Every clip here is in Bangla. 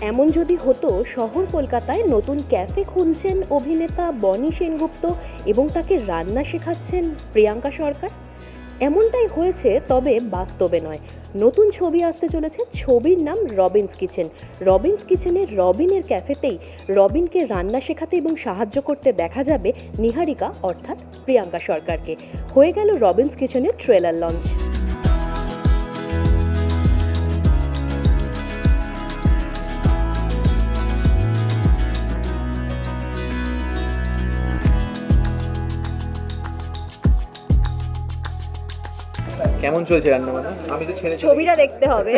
এমন যদি হতো, শহর কলকাতায় নতুন ক্যাফে খুলছেন অভিনেতা বনি সেনগুপ্ত এবং তাকে রান্না শেখাচ্ছেন প্রিয়াঙ্কা সরকার? এমনটাই হয়েছে, তবে বাস্তবে নয়। নতুন ছবি আসতে চলেছে ছবির নাম রবিনস কিচেন। রবিন্স কিচেনের রবিনের ক্যাফেতেই রবিনকে রান্না শেখাতে এবং সাহায্য করতে দেখা যাবে নিহারিকা, অর্থাৎ প্রিয়াঙ্কা সরকারকে। হয়ে গেল রবিন্স কিচেনের ট্রেলার লঞ্চ। কেমন চলছে রান্না বান্না? আমি তো ছেড়ে ছবিটা দেখতে হবে।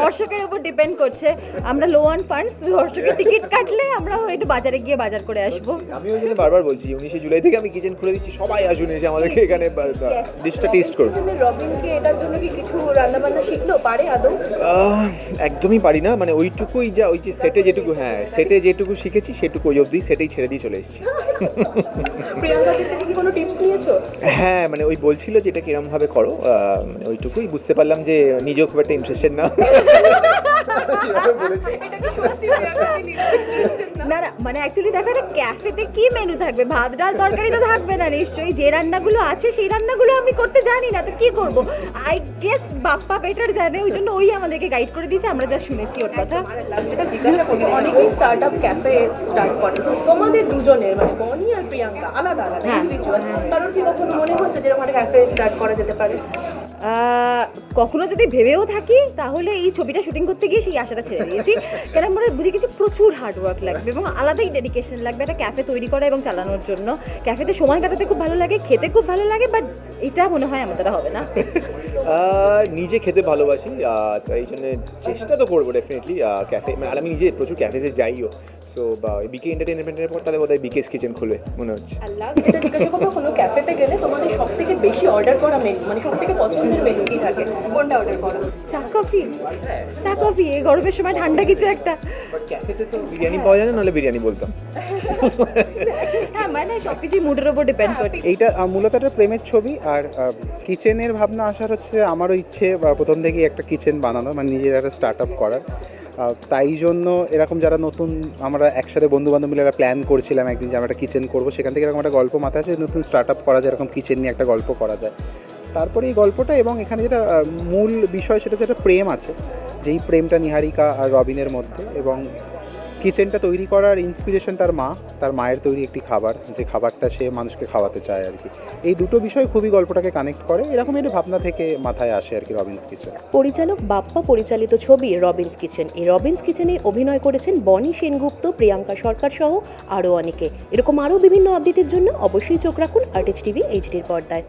দর্শকের উপর ডিপেন্ড করছে। আমরা লো অন ফান্ডস দর্শকের টিকিট কাটলে আমরা একটু বাজারে গিয়ে বাজার করে আসব। আমি ওই জন্য বারবার বলছি উনিশে জুলাই থেকে আমি কিচেন খুলে দিচ্ছি সবাই আসুন এসে আমাদেরকে এখানে ডিশটা টেস্ট করুন। রবিনকে এটার জন্য কি কিছু রান্না বান্না শিখলো? পারে আদৌ? একদমই পারি না। মানে ওইটুকুই যা ওই যে সেটে যেটুকু হ্যাঁ সেটে যেটুকু শিখেছি সেটুকু ওই অবধি সেটাই ছেড়ে দিয়ে চলে এসেছি। প্রিয়াঙ্কা থেকে কি কোনো টিপস নিয়েছো? হ্যাঁ মানে ওই বলছিল যে এটা কিরমভাবে করো ওইটুকুই বুঝতে পারলাম যে নিজেও খুব একটা ইন্টারেস্টেড না। না না মানে অ্যাকচুয়ালি দেখো একটা ক্যাফেতে কি মেনু থাকবে? ভাত ডাল তরকারি তো থাকবে না নিশ্চয়ই। যে রান্নাগুলো আছে সেই রান্নাগুলো আমি করতে জানি না তো কি করব? আই গেস বাপ্পা বেটার জানে ওই জন্য ওই আমাদেরকে গাইড করে দিয়েছে আমরা যা শুনেছি ওর কথা। যেটা জিজ্ঞাসা করব অনেকেই স্টার্ট আপ ক্যাফে স্টার্ট করে। তোমাদের দুজনের মানে বনি আর প্রিয়াঙ্কা আলাদা আলাদা হ্যাঁ। ইন্ডিভিজুয়াল কারণ কি কখনো মনে হচ্ছে যেরকম একটা ক্যাফে স্টার্ট করা যেতে পারে? কখনো যদি ভেবেও থাকি তাহলে এই ছবিটা শুটিং করতে গিয়ে সেই আশাটা ছেড়ে দিয়েছি। কারণ আমরা বুঝে গেছি প্রচুর হার্ডওয়ার্ক লাগবে। এবং আলাদাই ডেডিকেশন লাগবে একটা ক্যাফে তৈরি করা এবং চালানোর জন্য। ক্যাফেতে সময় কাটাতে খুব ভালো লাগে, খেতে খুব ভালো লাগে বাট এটা মনে হয় আমাদের হবে না। নিজে খেতে ভালোবাসি তো এই জন্য চেষ্টা তো করব ডেফিনেটলি ক্যাফে আর আমি নিজে প্রচুর ক্যাফেসে যাইও। সো বা বিকে এন্টারটেনমেন্টের পর তাহলে বোধহয় বিকেস কিচেন খুলবে মনে হচ্ছে। আর লাস্ট যেটা জিজ্ঞাসা করব কোনো ক্যাফেতে গেলে তোমাদের সব থেকে বেশি অর্ডার করা মেনু মানে সব থেকে পছন্দের মেনু কি থাকে? কোনটা অর্ডার করো? চা কফি। চা কফি এই গরমের সময় ঠান্ডা কিছু একটা। ক্যাফেতে তো বিরিয়ানি পাওয়া যায় না নাহলে বিরিয়ানি বলতাম। হ্যাঁ কিছুই মুডের উপর ডিপেন্ড করছে। এইটা মূলত একটা প্রেমের ছবি আর কিচেনের ভাবনা আসার হচ্ছে আমারও ইচ্ছে প্রথম থেকেই একটা কিচেন বানানো মানে নিজের একটা স্টার্ট আপ করার তাই জন্য এরকম যারা নতুন আমরা একসাথে বন্ধু বান্ধব মিলে একটা প্ল্যান করছিলাম একদিন যে আমরা একটা কিচেন করব সেখান থেকে এরকম একটা গল্প মাথায় আছে নতুন স্টার্ট আপ করা যায় এরকম কিচেন নিয়ে একটা গল্প করা যায়। তারপরে এই গল্পটা এবং এখানে যেটা মূল বিষয় সেটা হচ্ছে একটা প্রেম আছে যেই প্রেমটা নিহারিকা আর রবিনের মধ্যে এবং কিচেনটা তৈরি করার ইন্সপিরেশন তার মা, তার মায়ের তৈরি একটি খাবার, যে খাবারটা সে মানুষকে খাওয়াতে চায় আর কি। এই দুটো বিষয় খুবই গল্পটাকে কানেক্ট করে, এরকম একটা ভাবনা থেকে মাথায় আসে আর কি রবিন্স কিচেন। পরিচালক বাপ্পা পরিচালিত ছবি রবিনস কিচেন। এই রবিনস কিচেনে অভিনয় করেছেন বনি সেনগুপ্ত, প্রিয়াঙ্কা সরকার সহ আরও অনেকে। এরকম আরও বিভিন্ন আপডেটের জন্য অবশ্যই চোখ রাখুন আর্টিস্ট টিভি এইচডির পর্দায়।